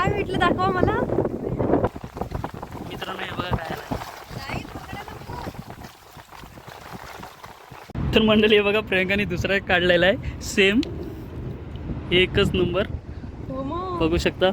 काय भेटलं दाखवा मला. मित्रांनो हे बघा काय. तर मंडळी हे बघा प्रियंकाने दुसरा एक काढलेला आहे. सेम एकच नंबर हो. बघू शकता.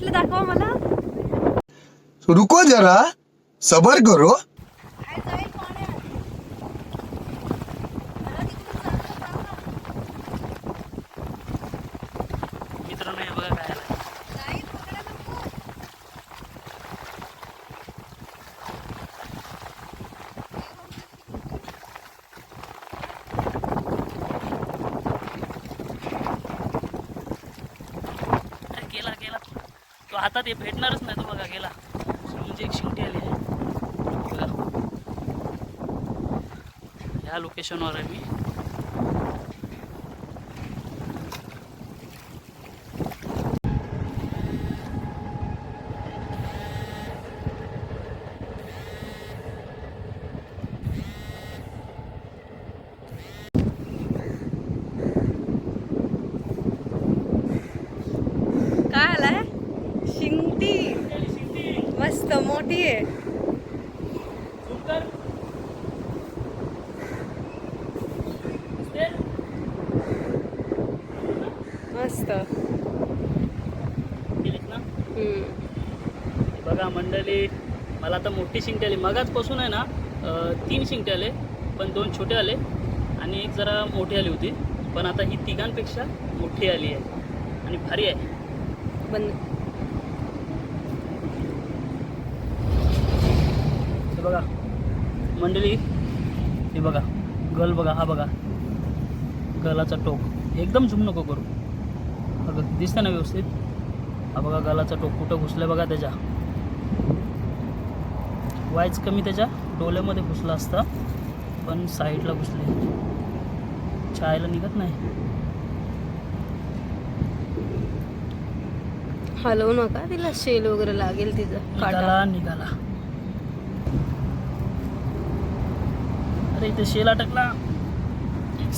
भेटलं दाखवा मला रुको जरा सबर करो काय जाईल पाण्यात मला तिकडून जायचं मित्रांनो हे बघा काय आलंय. नाही पकडा नको. अरे गेला गेला आता ते भेटणारच नाही तो बघा गेला. म्हणजे एक शिंगटी आली आहे. ह्या लोकेशनवर आहे मी काय आलाय शिंगटी मस्त मोठी आहे मस्त बघा मंडळी मला आता मोठी शिंगटी आली. मगाचपासून आहे ना तीन शिंगटे आले पण दोन छोटे आले आणि एक जरा मोठी आली होती. पण आता ही तिघांपेक्षा मोठी आली आहे आणि भारी आहे. हे बघा. मंडळी हे बघा. गल बघा हा बघा. गलाचा टोक. एकदम झुम नको करू. बघा दिसतं ना व्यवस्थित? हा बघा गलाचा टोक कुठं घुसलं बघा त्याच्या. वायच कमी त्याच्या डोल्यामध्ये घुसला असता पण साईडला घुसले. छायला निघत नाही. हलवू नका तिला शेल वगैरे लागेल तिचं निघाला अरे इथे शेल अटकला.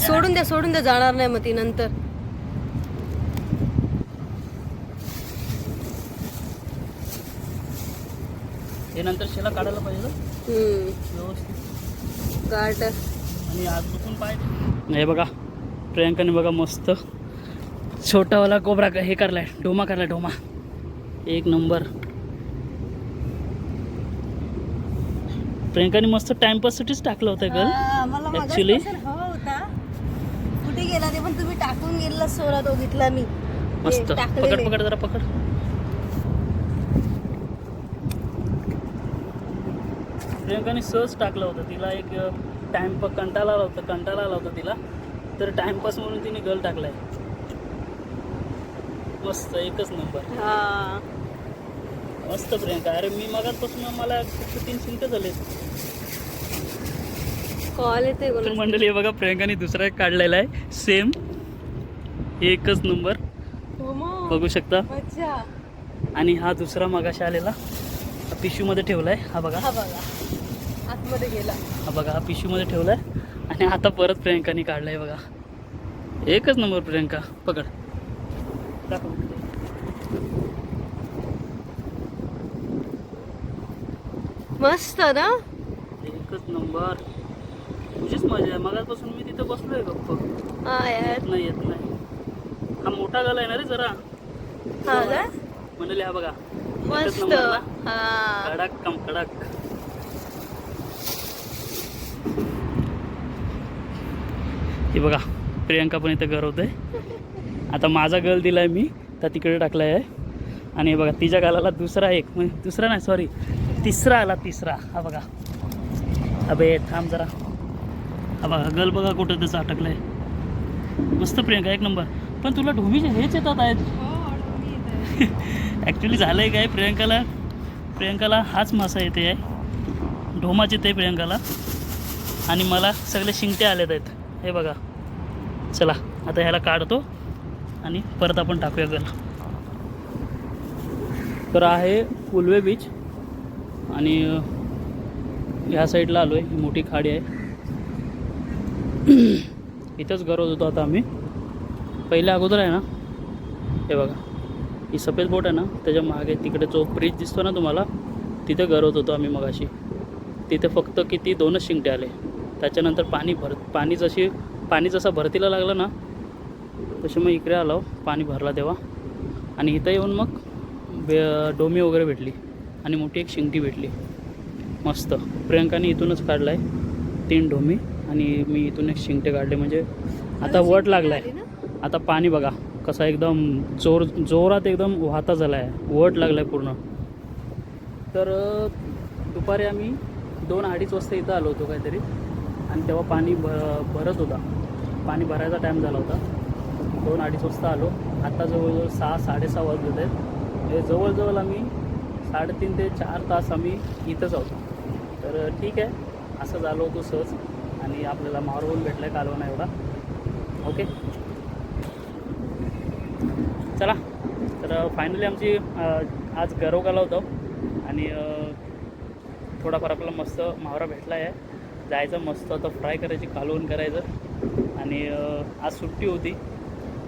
सोडून द्या सोडून द्या जाणार नाही मग ती नंतर. हे नंतर शेला काढायला पाहिजे. व्यवस्थित. गाठ आणि आज दुखून पाय. हे बघा प्रियंकाने बघा मस्त. छोटावाला कोबरा हे करलाय डोमा करलाय डोमा. एक नंबर. प्रियंकाने मस्त टाइमपाससाठीच टाकलं होतं गल हा, होता? कुठे गेला ते पण तुम्ही टाकून गेला सोरा तो घेतला मी. मस्त. पकड पकड जरा पकड. प्रियंकाने सहज टाकलं होतं. तिला एक टाइम कंटाळा आला होता कंटाळा आला होता तिला. तर टाइमपास म्हणून तिने गल टाकलाय. मस्त एकच नंबर हा. मस्त प्रियंका. अरे मी मगाचपासून मला फक्त तीन शिंक झाले कॉल येते. मंडळी बघा प्रियंकाने दुसरा एक काढलेला आहे. सेम एकच नंबर. बघू शकता? आणि हा दुसरा मगाशी आलेला. हा पिशूमध्ये ठेवलाय. हा बघा. हा बघा. आतमध्ये गेला. हा बघा हा पिशूमध्ये ठेवलाय. आणि आता परत प्रियंकाने काढलाय बघा. एकच नंबर प्रियंका पकड. मस्त ना? एकच नंबर. तुझीच मजा आहे. मगाचपासून मी तिथं बसलोय गप्प. हा येत नाही येत नाही. हा मोठा गला आहे ना रे जरा. हा म्हणाले हा बघा. मस्त? हा. कडक कम कडक. हे बघा प्रियंका पण इथं गरवते आता माझा गल दिला आहे मी तर तिकडे टाकला आहे. आणि हे बघा तिच्या गालाला दुसरा एक म्हणजे दुसरा नाही सॉरी तिसरा आला तिसरा. हा बघा. अबे थांब जरा. हा बघा गल बघा कुठं त्याचं आहे मस्त प्रियंका एक नंबर पण तुला ढोमीचे हेच येतात आहेत. ॲक्च्युली झालंय काय प्रियंकाला प्रियंकाला हाच मासा येते आहे. ढोमाच येते प्रियंकाला. आणि मला सगळे शिंगटे आलेत आहेत. हे बघा. चला आता ह्याला काढतो आणि परत आपण टाकूया गल. तर आहे उलवे बीच आणि ह्या साईडला आलो आहे ही मोठी खाडी आहे. इथंच गरज होतो आता आम्ही. पहिल्या अगोदर आहे ना हे बघा. ही सफेद बोट आहे ना त्याच्यामागे तिकडे जो ब्रिज दिसतो ना तुम्हाला तिथे गरवत होतो आम्ही मगाशी. तिथे फक्त किती दोनच शिंगटे आले. त्याच्यानंतर पाणी भर पाणी जशी पाणी जसं भरतीला लागलं ना तसे मग इकडे आलो पाणी भरला तेव्हा. आणि इथं येऊन मग बे डोमी वगैरे भेटली. आणि मोठी एक शिंगटी भेटली. मस्त. प्रियंकाने इथूनच काढला आहे तीन डोमी आणि मी इथून एक शिंगटे काढले. म्हणजे आता वट लागला आहे आता पाणी बघा कसा एकदम जोर जोरात एकदम वाहता झाला आहे वट लागला आहे पूर्ण. तर दुपारी आम्ही दोन अडीच वाजता इथं आलो होतो काहीतरी. आणि तेव्हा पाणी भ भरत होता. पाणी भरायचा टाईम झाला होता. दोन अडीच वाजता आलो. आता जवळजवळ सहा साडेसहा वाजले आहेत. हे जवळजवळ आम्ही साडेतीन ते चार तास आम्ही इथंच आहोत. तर ठीक आहे. असं झालं होतो सहज. आणि आपल्याला मारवून भेटला आहे कालवणा एवढा. ओके चला. तर फायनली आमची आज आज गरवगाला होतो. आणि थोडाफार आपला मस्त मावरा भेटला आहे जायचं मस्त. आता फ्राय करायची कालवण करायचं. आणि आज सुट्टी होती.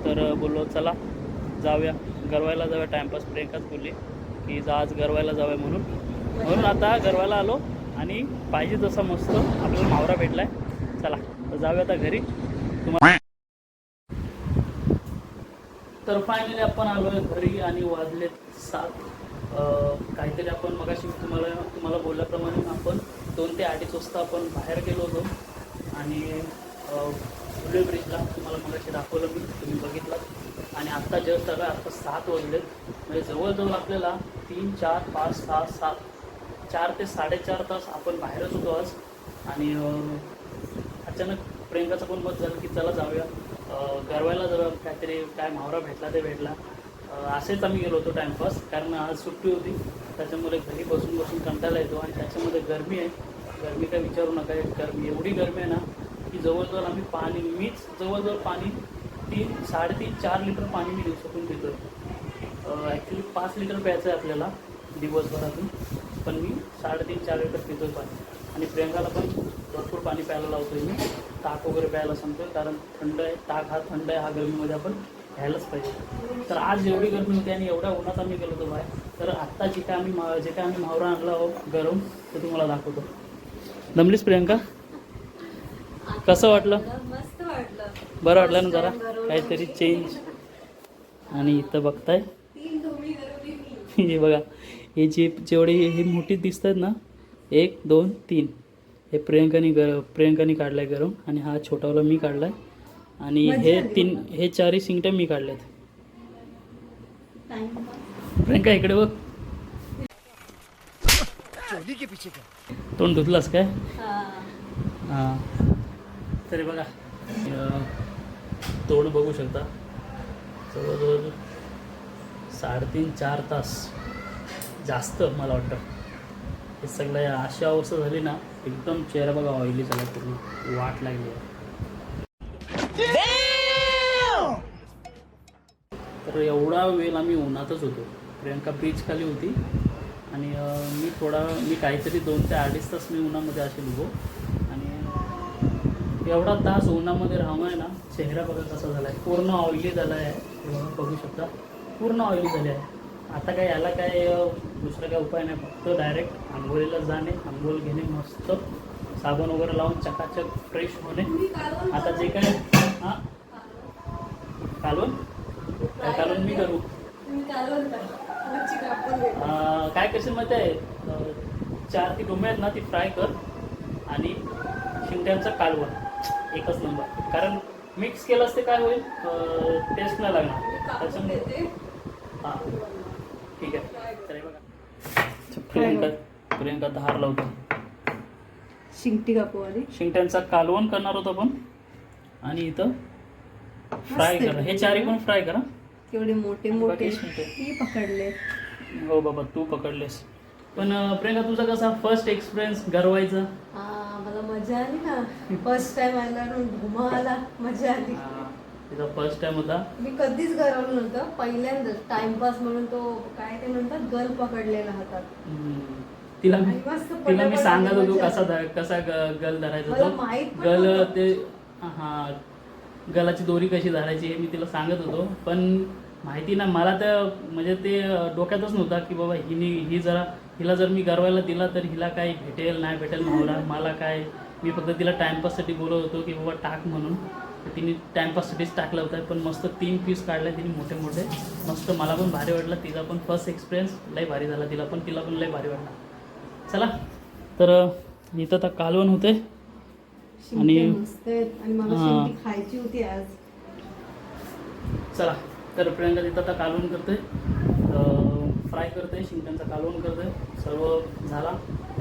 तर बोललो चला जाऊया. गरवायला जाऊया टाईमपास प्रियंकाच बोलली की जा आज गरवायला जाऊया म्हणून. म्हणून आता गरवायला आलो आणि पाहिजे तसा मस्त आपल्याला मावरा भेटला आहे चला तर जाऊया आता घरी. तुम्हाला तर फायनली आपण आलो आहे घरी आणि वाजलेत सात. काहीतरी आपण मगाशी तुम्हाला तुम्हाला बोलल्याप्रमाणे आपण दोन ते अडीच वाजता आपण बाहेर गेलो होतो. आणि फुले ब्रिजला तुम्हाला मगाशी दाखवलं मी तुम्ही बघितलं. आणि आत्ता जस्ट आलं आत्ता सात वाजलेत म्हणजे जवळजवळ आपल्याला तीन चार पाच सहा सात चार ते साडेचार तास आपण बाहेरच होतो आज. आणि अचानक प्रियंकाचं पण मत झालं की चला जाऊया. गरवायला जरा काहीतरी काय मावरा भेटला ते भेटला. असेच आम्ही गेलो होतो टाईमपास कारण आज सुट्टी होती. त्याच्यामुळे घरी बसून बसून कंटाळा येतो आणि त्याच्यामध्ये गरमी आहे. गरमी काय विचारू नका. गरमी एवढी गरमी आहे ना की जवळजवळ आम्ही पाणी मीच जवळजवळ पाणी तीन साडेतीन चार लिटर पाणी मी दिवसातून पितो ॲक्च्युली पाच लिटर प्यायचं आहे आपल्याला दिवसभरातून पण मी साडेतीन चार लिटर पितो पाणी. आणि प्रियंकाला पण भरपूर पाणी प्यायला लावतो मी. ताक वगैरे प्यायला सांगतो कारण थंड आहे ताक हा थंड आहे हा गरमीमध्ये आपण घ्यायलाच पाहिजे. तर आज एवढी गरमी होती आणि एवढ्या उन्हात आम्ही गेलो होतो बाहेर. तर आत्ता जे काय आम्ही मा जे काय आम्ही मावरा आणला आहोत गरम ते तुम्हाला दाखवतो. दमलीस प्रियंका? कसं वाटलं? बरं वाटलं ना जरा. काहीतरी चेंज आणि इथं बघताय. हे बघा हे जे जेवढे हे मोठी दिसत आहेत ना एक दोन तीन. हे प्रियंकाने गर प्रियंकाने काढलाय गरम आणि हा छोटावाला मी काढलाय. आणि हे तीन हे चारही सिंगट्या मी काढल्यात. प्रियंका इकडे बघ. तोंड धुतलास काय? हां. तरी बघा. तोंड बघू शकता. जवळजवळ साडेतीन चार तास जास्त मला वाटतं. हे सगळं या अशी अवस्था झाली ना एकदम चेहरा बघा ऑइली झाला पूर्ण वाट लागली. आहे. तर एवढा वेळ आम्ही उन्हातच होतो. प्रियंका ब्रिज खाली होती. आणि मी थोडा मी काहीतरी दोन ते अडीच तास मी उन्हामध्ये असे उभो. आणि एवढा तास उन्हामध्ये राहणं आहे ना चेहरा बघा कसा झाला आहे पूर्ण ऑइली झाला आहे हे बघू शकता. पूर्ण ऑइली झाले आहे. आता काय याला काय दुसरा काय उपाय नाही. फक्त डायरेक्ट आंघोळीला जाणे आंघोळ घेणे मस्त साबण वगैरे लावून चकाचक फ्रेश होणे. आता जे काय हां. कालवण? काय कालवण मी करू. काय करशील माहिती आहे? चार ती डोमे आहेत ना ती फ्राय कर आणि शिंग्यांचं कालवण. एकच नंबर कारण मिक्स केलं असते काय होईल? टेस्ट नाही लागणार. त्याच्यामुळे हां. ठीक आहे. तर हे बघा. प्रियंका प्रियंका धार लावतो. शिंगटी कापूवाली शिंगट्यांचा कालवण करणार होतो आपण. आणि इथं फ्राय करा. हे चारी पण फ्राय करा. केवढे मोठे मोठे. शिंगटे. ती पकडले. हो बाबा तू पकडलेस. पण अं, प्रियंका तुझा कसा फर्स्ट एक्सपिरियन्स गरवायचा हा मला मजा आली ना. फर्स्ट टाइम आला ना घुमा आला. मजा आली. तिचा फर्स्ट टाइम होता. मी कधीच गरवलं नव्हतं. पहिल्यांदाच. टाइमपास म्हणून तो काय ते म्हणतात गल पकडलेला हातात हम्म. तिला मी आणि मस्त तिला मी पटापट सांगत होतो मजा. कसा कसा ग- गल धरायचा मला तो. माहीत पण गल नव्हतं. ते हा गलाची दोरी कशी धरायची हे मी तिला सांगत होतो. पण माहिती ना मला तर म्हणजे ते डोक्यातच नव्हता की बाबा हिनी ही जरा हिला जर मी गरवायला दिला तर हिला काय भेटेल नाही भेटेल नवरा मला काय? मी फक्त तिला टाइमपाससाठी बोलत होतो की बाबा टाक म्हणून. तिने टाइमपाससाठीच टाकलं होतं पण मस्त तीन पीस काढले तिने मोठे मोठे. मस्त मला पण भारी वाटलं तिचा पण फर्स्ट एक्सपिरियन्स लय भारी झाला तिला पण तिला पण लय भारी वाटला. चला तर इथं तर कालवण होते आणि- मला खायची होती आज. चला तर प्रियंका तिथं आता कालवण करते फ्राय करते शिंप्यांचा कालवण करते सर्व झाला.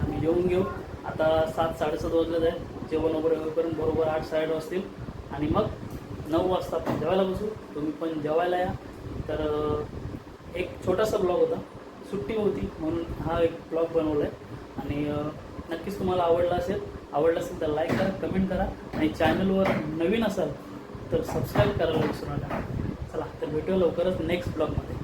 आम्ही जेवून घेऊ. आता सात साडेसात वाजलेत आहे जेवण वगैरे होईपर्यंत बरोबर आठ साडेआठ वाजतील. आणि मग नऊ वाजता आपण जेवायला बसू. तुम्ही पण जेवायला या. तर एक छोटासा ब्लॉग होता. सुट्टी होती म्हणून हा एक ब्लॉग बनवला आहे आणि नक्कीच तुम्हाला आवडला असेल. आवडलं असेल तर लाईक करा कमेंट करा. आणि चॅनलवर नवीन असाल तर सबस्क्राईब करायला विसरू नका. चला तर भेटूया लवकरच नेक्स्ट ब्लॉगमध्ये